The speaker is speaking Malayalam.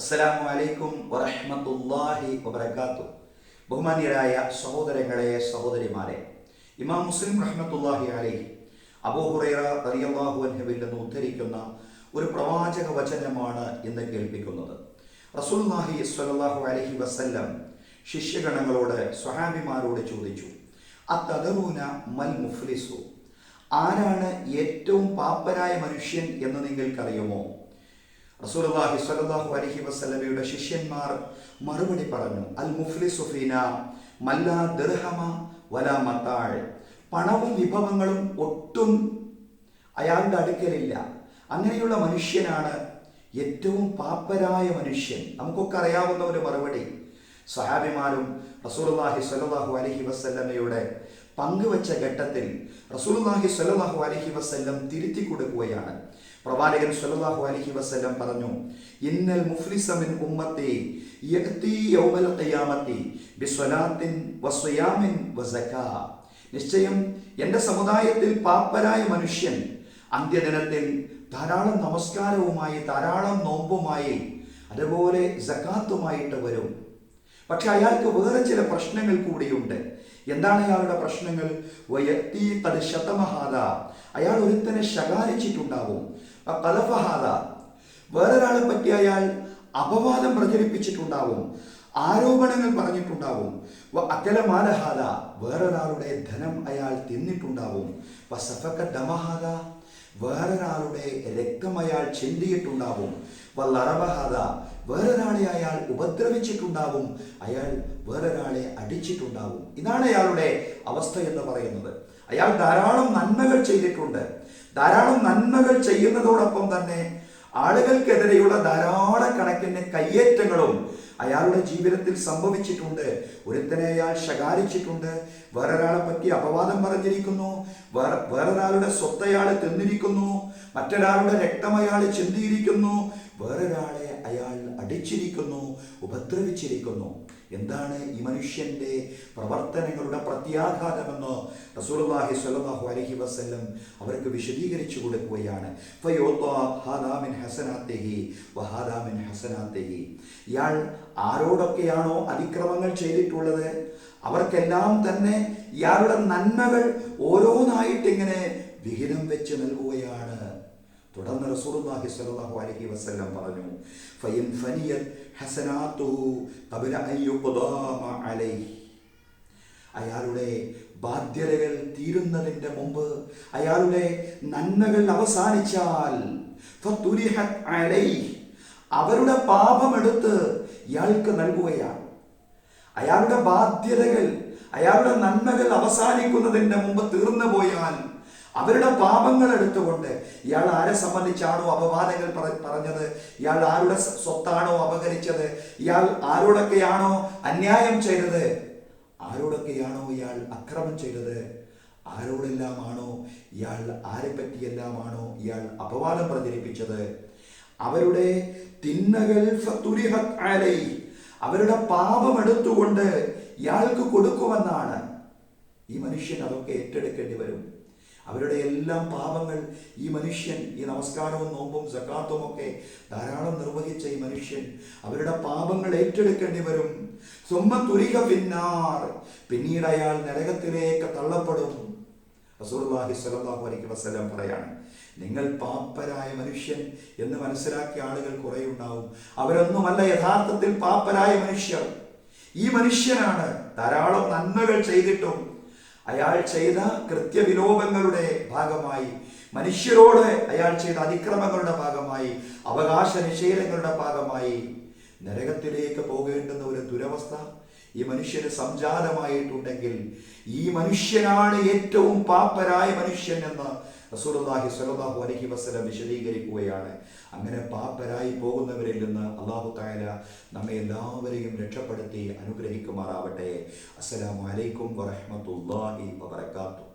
അസ്സലാമു അലൈക്കും വറഹ്മത്തുള്ളാഹി വബർക്കാത്തു ബഹുമാന്യരായ സഹോദരങ്ങളെ സഹോദരിമാരെ ഇമാം മുസ്ലിം റഹ്മത്തുള്ളാഹി അലൈഹി അബൂഹുറൈറ റളിയല്ലാഹു അൻഹുവിൽ നിന്ന് ഉദ്ധരിക്കുന്ന ഒരു പ്രവാചക വചനമാണ് ഇന്ന് കേൾപ്പിക്കുന്നത്. റസൂലുള്ളാഹി സ്വല്ലല്ലാഹു അലൈഹി വസല്ലം ശിഷ്യഗണങ്ങളോട് സ്വഹാബിമാരോട് ചോദിച്ചു അത്തദറൂന മൽ മുഫ്ലിസു? ആരാണ് ഏറ്റവും പാപ്പരായ മനുഷ്യൻ എന്ന് നിങ്ങൾക്കറിയുമോ? റസൂലുള്ളാഹി സ്വല്ലല്ലാഹു അലൈഹി വസല്ലമയുടെ ശിഷ്യന്മാർ മറുപടി പറഞ്ഞു അൽ മുഫ്ലിസു ഫീന മല്ലാ ദിർഹമ വലാ മത്താഴ്. പണവും വിഭവങ്ങളും ഒട്ടും അയാളുടെ അടുക്കലില്ല. അങ്ങനെയുള്ള മനുഷ്യനാണ് ഏറ്റവും പാപ്പരായ മനുഷ്യൻ. നമുക്കൊക്കെ അറിയാവുന്ന ഒരു മറുപടി. സഹാബിമാരും റസൂലുള്ളാഹി സ്വല്ലല്ലാഹു അലൈഹി വസല്ലമയുടെ പങ്കുവച്ച ഘട്ടത്തിൽ റസൂലുള്ളാഹി സ്വല്ലല്ലാഹു അലൈഹി വസല്ലം തിരുത്തി കൊടുക്കുകയാണ്. പ്രവാചകൻ സല്ലല്ലാഹു അലൈഹി വസല്ലം പറഞ്ഞു ഇന്നൽ മുഫ്ലിസ മിൻ ഉമ്മത്തി യഅതി യൗമൽ ഖിയാമത്തി ബിസ്വലാത്തിൻ വസ്വയാമിൻ വസകാ നിശ്ചയം എന്റെ സമുദായത്തിൽ പാപ്പരായ മനുഷ്യൻ അന്ത്യദിനത്തിൽ ധാരാളം നമസ്കാരവുമായി ധാരാളം നോമ്പുമായി അതുപോലെ ജക്കാത്തുമായിട്ട് വരും. പക്ഷെ അയാൾക്ക് വേറെ ചില പ്രശ്നങ്ങൾ കൂടിയുണ്ട്. എന്താണ് അയാളുടെ പ്രശ്നങ്ങൾ? അയാൾ ഒരുത്തനെ ശകാരിച്ചിട്ടുണ്ടാവും. കലഫഹാദ വേറൊരാളെ പറ്റി അപവാദം പ്രചരിപ്പിച്ചിട്ടുണ്ടാവും ആരോപണങ്ങൾ പറഞ്ഞിട്ടുണ്ടാവും. അക്കലമാലഹാദ വേറൊരാളുടെ ധനം അയാൾ തിന്നിട്ടുണ്ടാവും. വസഫക്ക വേറൊരാളുടെ രക്തം അയാൾ ചിന്തിയിട്ടുണ്ടാവും. വല്ലറബഹാദ വേറൊരാളെ അയാൾ ഉപദ്രവിച്ചിട്ടുണ്ടാവും. അയാൾ വേറൊരാളെ അടിച്ചിട്ടുണ്ടാവും. ഇതാണ് അയാളുടെ അവസ്ഥ എന്ന് പറയുന്നത്. അയാൾ ധാരാളം നന്മകൾ ചെയ്തിട്ടുണ്ട്. ധാരാളം നന്മകൾ ചെയ്യുന്നതോടൊപ്പം തന്നെ ആളുകൾക്കെതിരെയുള്ള ധാരാളം കണക്കിന് കയ്യേറ്റങ്ങളും അയാളുടെ ജീവിതത്തിൽ സംഭവിച്ചിട്ടുണ്ട്. ഒരുത്തനെ അയാൾ ശകാരിച്ചിട്ടുണ്ട്. വേറൊരാളെ പറ്റി അപവാദം പറഞ്ഞിരിക്കുന്നു. വേറെ വേറൊരാളുടെ സ്വത്ത് അയാൾ തിന്നിരിക്കുന്നു. മറ്റൊരാളുടെ രക്തം അയാൾ ചിന്തിയിരിക്കുന്നു വേറൊരാളെ അയാൾ അടിച്ചിരിക്കുന്നു ഉപദ്രവിച്ചിരിക്കുന്നു. എന്താണ് ഈ മനുഷ്യന്റെ പ്രവർത്തനങ്ങളുടെ പ്രത്യാഘാതമെന്ന് റസൂലുള്ളാഹി സ്വല്ലല്ലാഹു അലൈഹി വസല്ലം അവർക്ക് വിശദീകരിച്ചു കൊടുക്കുകയാണ്. ഇയാൾ ആരോടൊക്കെയാണോ അതിക്രമങ്ങൾ ചെയ്തിട്ടുള്ളത്? അവർക്കെല്ലാം തന്നെ ഇയാളുടെ നന്മകൾ ഓരോന്നായിട്ടിങ്ങനെ വിഹിതം വെച്ച് നൽകുകയാണ്. തുടർന്ന് റസൂലുള്ളാഹി സ്വല്ലല്ലാഹു അലൈഹി വസല്ലം പറഞ്ഞു ഫയിൻ ഫനിയത് ഹസനാത്തുഹു യുഖ്ദാമ അലൈഹി. അയാളുടെ ബാധ്യതകൾ തീരുന്നതിന്റെ മുമ്പ് അയാളുടെ നന്മകൾ അവസാനിച്ചാൽ അവരുടെ പാപമെടുത്ത് ഇയാൾക്ക് നൽകുകയാണ്. അയാളുടെ ബാധ്യതകൾ അയാളുടെ നന്മകൾ അവസാനിക്കുന്നതിന്റെ മുമ്പ് തീർന്നു പോയാൽ അവരുടെ പാപങ്ങൾ എടുത്തുകൊണ്ട് ഇയാൾ ആരെ സംബന്ധിച്ചാണോ അപവാദങ്ങൾ പറഞ്ഞത്? ഇയാൾ ആരുടെ സ്വത്താണോ അപഹരിച്ചത്? ഇയാൾ ആരോടൊക്കെയാണോ അന്യായം ചെയ്തത്? ആരോടൊക്കെയാണോ ഇയാൾ അക്രമം ചെയ്തത്? ആരോടെല്ലാമാണോ ഇയാൾ ആരെ പറ്റിയെല്ലാമാണോ ഇയാൾ അപവാദം പ്രചരിപ്പിച്ചത്? അവരുടെ തിന്മകൾ അവരുടെ പാപം എടുത്തുകൊണ്ട് ഇയാൾക്ക് കൊടുക്കുമെന്നാണ് ഈ മനുഷ്യൻ അതൊക്കെ ഏറ്റെടുക്കേണ്ടി വരും. അവരുടെ എല്ലാം പാപങ്ങൾ ഈ മനുഷ്യൻ ഈ നമസ്കാരവും നോമ്പും സക്കാത്തും ഒക്കെ ധാരാളം നിർവഹിച്ച ഈ മനുഷ്യൻ അവരുടെ പാപങ്ങൾ ഏറ്റെടുക്കേണ്ടി വരും. തുരിക പിന്നാർ പിന്നീട് അയാൾ നരകത്തിലേക്ക് തള്ളപ്പെടും. റസൂർലാഹി അലൈഹി പറയാണ് നിങ്ങൾ പാപ്പരായ മനുഷ്യൻ എന്ന് മനസ്സിലാക്കിയ ആളുകൾ കുറെ ഉണ്ടാവും. അവരൊന്നുമല്ല യഥാർത്ഥത്തിൽ പാപ്പരായ മനുഷ്യർ. ഈ മനുഷ്യനാണ് ധാരാളം നന്മകൾ ചെയ്തിട്ടും അയാൾ ചെയ്ത കൃത്യവിലോപങ്ങളുടെ ഭാഗമായി മനുഷ്യരോട് അയാൾ ചെയ്ത അതിക്രമങ്ങളുടെ ഭാഗമായി അവകാശ നിഷേധങ്ങളുടെ ഭാഗമായി നരകത്തിലേക്ക് പോകേണ്ടുന്ന ഒരു ദുരവസ്ഥ ഈ മനുഷ്യന് സംജാതമായിട്ടുണ്ടെങ്കിൽ ഈ മനുഷ്യനാണ് ഏറ്റവും പാപ്പരായ മനുഷ്യൻ എന്ന് റസൂലുള്ളാഹി സ്വല്ലല്ലാഹു അലൈഹി വസല്ലം വിശദീകരിക്കുകയാണ്. അങ്ങനെ പാപ്പരായി പോകുന്നവരിൽ നിന്ന് അള്ളാഹു തായാല നമ്മെ എല്ലാവരെയും രക്ഷപ്പെടുത്തി അനുഗ്രഹിക്കുമാറാവട്ടെ. അസ്സലാമു അലൈക്കും വറഹ്മത്തുള്ളാഹി വബറകാതുഹു.